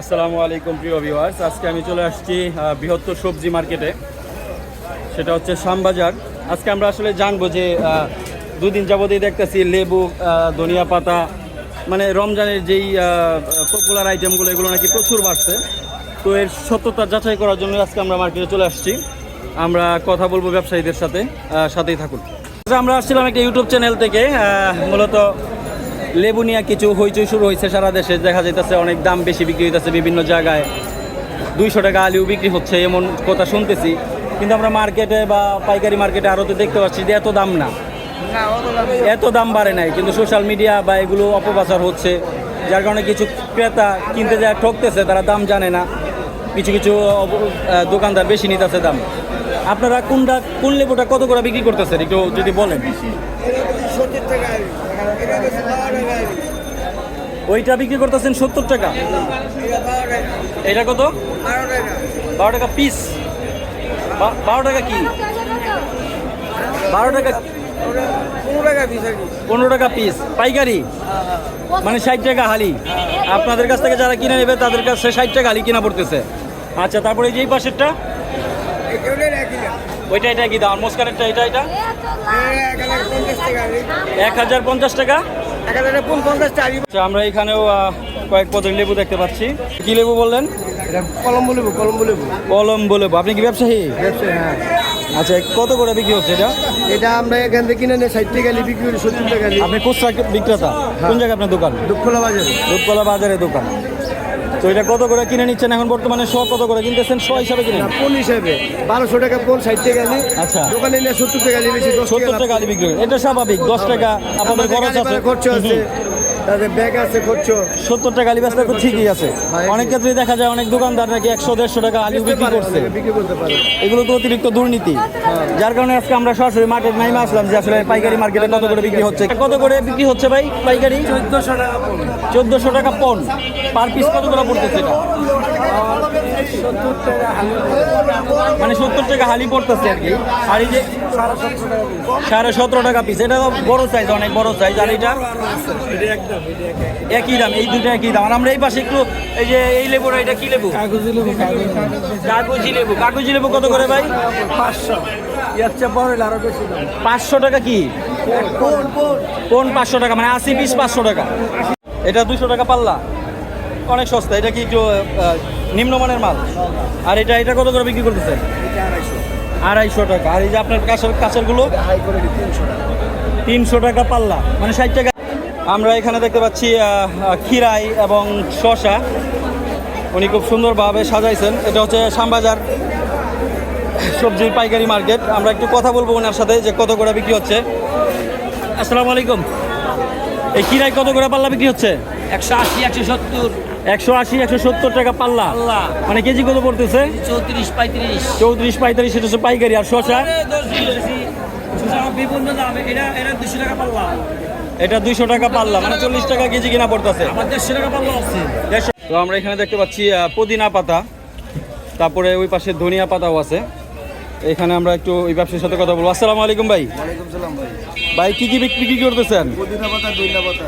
আসসালামু আলাইকুম, প্রিয় ভিউয়ার্স আজকে আমি চলে আসছি বৃহত্তর সবজি মার্কেটে সেটা হচ্ছে শ্যামবাজার। আজকে আমরা আসলে জানব যে দুদিন যাবতই দেখতেছি লেবু ধনিয়া পাতা মানে রমজানের যেই পপুলার আইটেমগুলো এগুলো নাকি প্রচুর বাড়ছে। তো এর সত্যতা যাচাই করার জন্য আজকে আমরা মার্কেটে চলে আসছি। আমরা কথা বলব ব্যবসায়ীদের সাথে সাথেই থাকুন। আমরা আসছিলাম একটা ইউটিউব চ্যানেল থেকে মূলত লেবু নিয়ে কিছু হইচই শুরু হয়েছে সারা দেশে। দেখা যাইতেছে অনেক দাম বেশি বিক্রি হইতেছে বিভিন্ন জায়গায়। দুইশো টাকা আলু বিক্রি হচ্ছে এমন কথা শুনতেছি। কিন্তু আমরা মার্কেটে বা পাইকারি মার্কেটে আরও তো দেখতে পাচ্ছি যে এত দাম না। এত দাম বাড়ে নাই। কিন্তু সোশ্যাল মিডিয়া বা এগুলো অপপ্রচার হচ্ছে যার কারণে কিছু ক্রেতা কিনতে যায় ঠকতেছে তারা দাম জানে না। কিছু কিছু দোকানদার বেশি নিতেছে দাম। আপনারা কোনটা কোন লেবুটা কত করে বিক্রি করতেছেন? একটু যদি বলেন। ওইটা বিক্রি করতেছেন সত্তর টাকা। এটা কত? বারো টাকা পিস বারো টাকা কি? বারো টাকা পনেরো টাকা পিস পাইকারি? মানে ষাট টাকা হালি। আপনাদের কাছ থেকে যারা কিনে নেবে, তাদের কাছে ষাট টাকা হালি কিনা পড়তেছে। আচ্ছা তারপরে যেই পাশেরটা? ওইটা এটা কি দাম? মস্কারেরটা এটা এটা? এক হাজার পঞ্চাশ টাকা। আচ্ছা আমরা এখানেও কয়েক পদের লেবু দেখতে পাচ্ছি। কি লেবু বললেন? কলম্বো লেবু। কলম্বো লেবু কলম্বো লেবু আপনি কি ব্যবসায়ী? ব্যবসা হ্যাঁ আচ্ছা কত করে বিক্রি হচ্ছে এটা? এটা আমরা এখান থেকে কিনে নিয়ে ষাট টাকা বিক্রি করি সত্তর টাকা আপনি খুচরা বিক্রেতা? কোন জায়গায় আপনার দোকান? দুঃখলা বাজারে। দুধকলা বাজারে দোকান। তো এটা কত করে কিনে নিচ্ছেন এখন বর্তমানে? শ কত করে কিনতেছেন? শ হিসাবে কিনে না কোন হিসাবে। বারোশো টাকা কোন ষাট টাকা আচ্ছা। দোকানে নিয়ে সত্তর টাকা নি বেশি সত্তর টাকা আলি বিক্রি এটা স্বাভাবিক দশ টাকা। আপনাদের খরচ আছে। খরচ আছে। তাদের ব্যাগ আছে খরচ সত্তর টাকা আলি তো ঠিকই আছে। হ্যাঁ, অনেক ক্ষেত্রে দেখা যায় অনেক দোকানদার নাকি একশো দেড়শো টাকা আলু বিক্রি করছে। পারে। এগুলো তো অতিরিক্ত দুর্নীতি। যার কারণে আজকে আমরা সরাসরি মার্কেট নাইমে আসলাম যে আসলে পাইকারি মার্কেটে কত করে বিক্রি হচ্ছে। কত করে বিক্রি হচ্ছে ভাই পাইকারি? চোদ্দশো টাকা চোদ্দশো টাকা পন। পার পিস কত করে পড়তেছে এটা? মানে সত্তর টাকা হালি পড়তেছে আর কি। আর এই যে সাড়ে সতেরো টাকা পিস এটা বড় সাইজ অনেক বড় সাইজ আর এটা? একই দাম এই দুটো একই দাম। আর আমরা এই পাশে একটু এই যে এই লেবুটা এটা কি লেবু? কাগজি লেবু কাগজি লেবু। কাগজি লেবু। কত করে ভাই? পাঁচশো। পাঁচশো টাকা কি? কোন কোন? কোন পাঁচশো টাকা? মানে আশি পিস পাঁচশো টাকা। এটা দুশো টাকা পাল্লা। অনেক সস্তা। এটা কি নিম্নমানের মাল? আর এটা এটা কত করে বিক্রি করতেছে? আড়াইশো। টাকা। আর এই যে আপনার কাছের কাছেরগুলো? তিনশো টাকা পাল্লা। মানে ষাট টাকা আমরা এখানে দেখতে পাচ্ছি খিরাই এবং শশা উনি খুব সুন্দরভাবে সাজাইছেন। এটা হচ্ছে শ্যামবাজার সবজির পাইকারি মার্কেট। আমরা একটু কথা বলব ওনার সাথে যে কত করে বিক্রি হচ্ছে। আসসালামু আলাইকুম। এই খিরাই কত করে পাল্লা বিক্রি হচ্ছে? একশো আশি একশো সত্তর। একশো আশি একশো সত্তর টাকা পাল্লা। মানে কেজি কত পড়তেছে? চৌত্রিশ পঁয়ত্রিশ। চৌত্রিশ পঁয়তাল্লিশ সেটা হচ্ছে পাইকারি আর শশা বিভিন্ন দাম এটা এটা দুশো টাকা পাল্লা। এটা দুইশো টাকা পাল্লা মানে চল্লিশ টাকা কেজি কিনা পড়তেছে। দেড়শো টাকা পাল্লা আছে। তো আমরা এখানে দেখতে পাচ্ছি পুদিনা পাতা তারপরে ওই পাশে ধনিয়া পাতাও আছে। এখানে আমরা একটু ওই ব্যবসার সাথে কথা বলব। আসসালামু আলাইকুম ভাই। ভাই। ভাই কি কি বিক্রি বিক্রি করতেছেন? পুদিনা পাতা দইনা পাতা।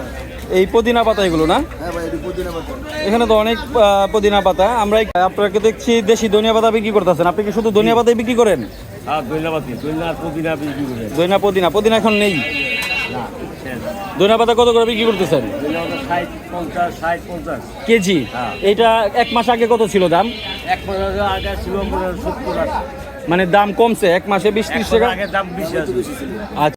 এই পুদিনা পাতা এগুলো না? হ্যাঁ ভাই এটা পুদিনা পাতা। এখানে তো অনেক আহ, পুদিনা পাতা। আমরা আপনাকে দেখছি দেশি ধনিয়া পাতা বিক্রি করতেছেন। আপনি কি শুধু ধনিয়া পাতাই বিক্রি করেন? হ্যাঁ পুদিনা পুদিনা। পুদিনা এখন নেই। ধনিয়া পাতা কত করে বিক্রি করতেছেন? কেজি? হ্যাঁ। এটা এক মাস আগে কত ছিল দাম? এক মাস আগে ছিল মনে দাম কমছে এক মাসে বিশ ত্রিশ টাকা? দাম আচ্ছা।